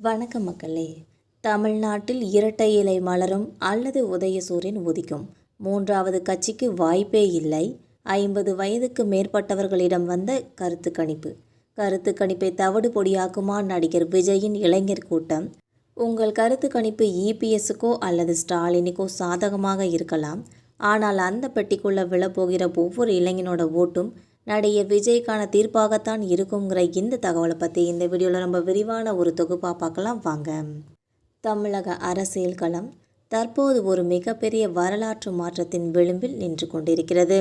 வணக்கம் மக்களே. தமிழ்நாட்டில் இரட்டை இலை மலரும் அல்லது உதயசூரியன் உதிக்கும். மூன்றாவது கட்சிக்கு வாய்ப்பே இல்லை. ஐம்பது வயதுக்கு மேற்பட்டவர்களிடம் வந்த கருத்து கணிப்பு. கருத்து கணிப்பை தவிடு பொடியாக்குமா நடிகர் விஜயின் இளைஞர் கூட்டம். உங்கள் கருத்து கணிப்பு இபிஎஸ்க்கோ அல்லது ஸ்டாலினுக்கோ சாதகமாக இருக்கலாம். ஆனால் அந்த பெட்டிக்குள்ளே விழப்போகிற ஒவ்வொரு இளைஞனோட ஓட்டும் நடிகர் விஜய்க்கான தீர்ப்பாகத்தான் இருக்குங்கிற இந்த தகவலை பற்றி இந்த வீடியோவில் ரொம்ப விரிவான ஒரு தொகுப்பாக பார்க்கலாம். வாங்க. தமிழக அரசியல் களம் தற்போது ஒரு மிகப்பெரிய வரலாற்று மாற்றத்தின் விளிம்பில் நின்று கொண்டிருக்கிறது.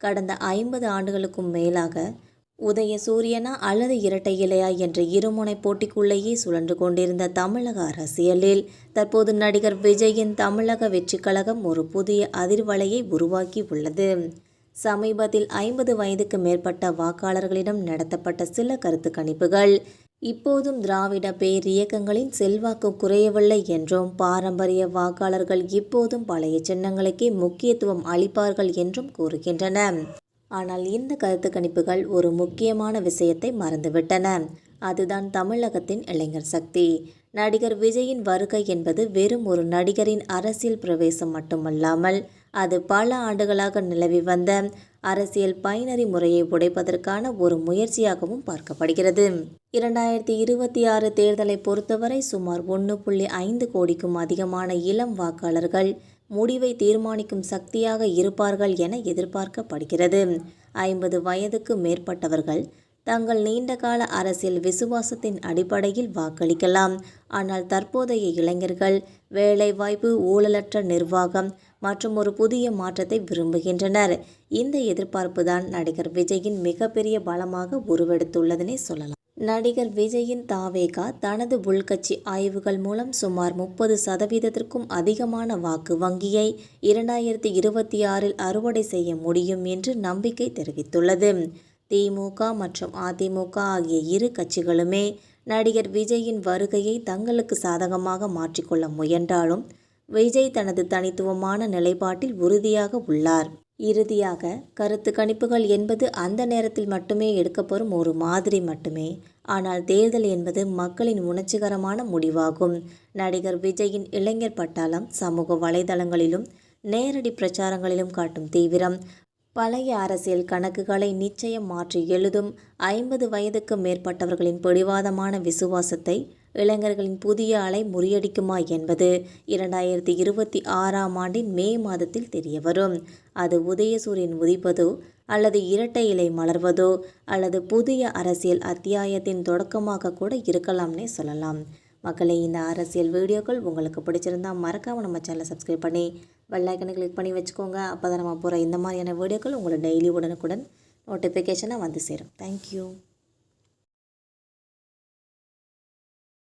கடந்த ஐம்பது ஆண்டுகளுக்கும் மேலாக உதய சூரியனா அல்லது இரட்டை இலையா என்ற இருமுனை போட்டிக்குள்ளேயே சுழன்று கொண்டிருந்த தமிழக அரசியலில் தற்போது நடிகர் விஜயின் தமிழக வெற்றி கழகம் ஒரு புதிய அதிர்வலையை உருவாக்கி உள்ளது. சமீபத்தில் ஐம்பது வயதுக்கு மேற்பட்ட வாக்காளர்களிடம் நடத்தப்பட்ட சில கருத்து கணிப்புகள். இப்போதும் திராவிட பேரியக்கங்களின் செல்வாக்கு குறையவில்லை என்றும் பாரம்பரிய வாக்காளர்கள் இப்போதும் பழைய சின்னங்களுக்கே முக்கியத்துவம் அளிப்பார்கள் என்றும் கூறுகின்றன. ஆனால் இந்த கருத்து கணிப்புகள் ஒரு முக்கியமான விஷயத்தை மறந்துவிட்டன. அதுதான் தமிழகத்தின் இளைஞர் சக்தி. நடிகர் விஜயின் வருகை என்பது வெறும் ஒரு நடிகரின் அரசியல் பிரவேசம் மட்டுமல்லாமல் அது பல ஆண்டுகளாக நிலவி வந்த அரசியல் பைனரி முறையை உடைப்பதற்கான ஒரு முயற்சியாகவும் பார்க்கப்படுகிறது. இரண்டாயிரத்தி இருபத்தி ஆறு தேர்தலை பொறுத்தவரை சுமார் ஒன்று புள்ளி ஐந்து கோடிக்கும் அதிகமான இளம் வாக்காளர்கள் முடிவை தீர்மானிக்கும் சக்தியாக இருப்பார்கள் என எதிர்பார்க்கப்படுகிறது. ஐம்பது வயதுக்கு மேற்பட்டவர்கள் தங்கள் நீண்டகால அரசியல் விசுவாசத்தின் அடிப்படையில் வாக்களிக்கலாம். ஆனால் தற்போதைய இளைஞர்கள் வேலைவாய்ப்பு ஊழலற்ற நிர்வாகம் மற்றும் ஒரு புதிய மாற்றத்தை விரும்புகின்றனர். இந்த எதிர்பார்ப்பு தான் நடிகர் விஜயின் மிகப்பெரிய பலமாக உருவெடுத்துள்ளதனே சொல்லலாம். நடிகர் விஜயின் தாவேகா தனது உள்கட்சி ஆய்வுகள் மூலம் சுமார் முப்பது சதவீதத்திற்கும் அதிகமான வாக்கு வங்கியை இரண்டாயிரத்தி இருபத்தி ஆறில் அறுவடை செய்ய முடியும் என்று நம்பிக்கை தெரிவித்துள்ளது. திமுக மற்றும் அதிமுக ஆகிய இரு கட்சிகளுமே நடிகர் விஜயின் வருகையை தங்களுக்கு சாதகமாக மாற்றிக்கொள்ள முயன்றாலும் விஜய் தனது தனித்துவமான நிலைப்பாட்டில் உறுதியாக உள்ளார். இறுதியாக கருத்து கணிப்புகள் என்பது அந்த நேரத்தில் மட்டுமே எடுக்கப்படும் ஒரு மாதிரி மட்டுமே. ஆனால் தேர்தல் என்பது மக்களின் உணர்ச்சிகரமான முடிவாகும். நடிகர் விஜயின் இளைஞர் பட்டாளம் சமூக வலைதளங்களிலும் நேரடி பிரச்சாரங்களிலும் காட்டும் தீவிரம். பழைய அரசியல் கணக்குகளை நிச்சயம் மாற்றி எழுதும் ஐம்பது வயதுக்கு மேற்பட்டவர்களின் பிடிவாதமான விசுவாசத்தை இளைஞர்களின் புதிய அலை முறியடிக்குமா என்பது இரண்டாயிரத்தி இருபத்தி ஆறாம் ஆண்டின் மே மாதத்தில் தெரியவரும். அது உதயசூரியன் உதிப்பதோ அல்லது இரட்டை இலை மலர்வதோ அல்லது புதிய அரசியல் அத்தியாயத்தின் தொடக்கமாக கூட இருக்கலாம்னே சொல்லலாம். மக்களை இந்த அரசியல் வீடியோக்கள் உங்களுக்கு பிடிச்சிருந்தா மறக்காமல் நம்ம சேனலை சப்ஸ்கிரைப் பண்ணி பெல்லைக்கனை கிளிக் பண்ணி வச்சுக்கோங்க. அப்போ தான் நம்ம போகிற இந்த மாதிரியான வீடியோக்கள் உங்களை டெய்லி உடனுக்குடன் நோட்டிஃபிகேஷனாக வந்து சேரும். தேங்க்யூ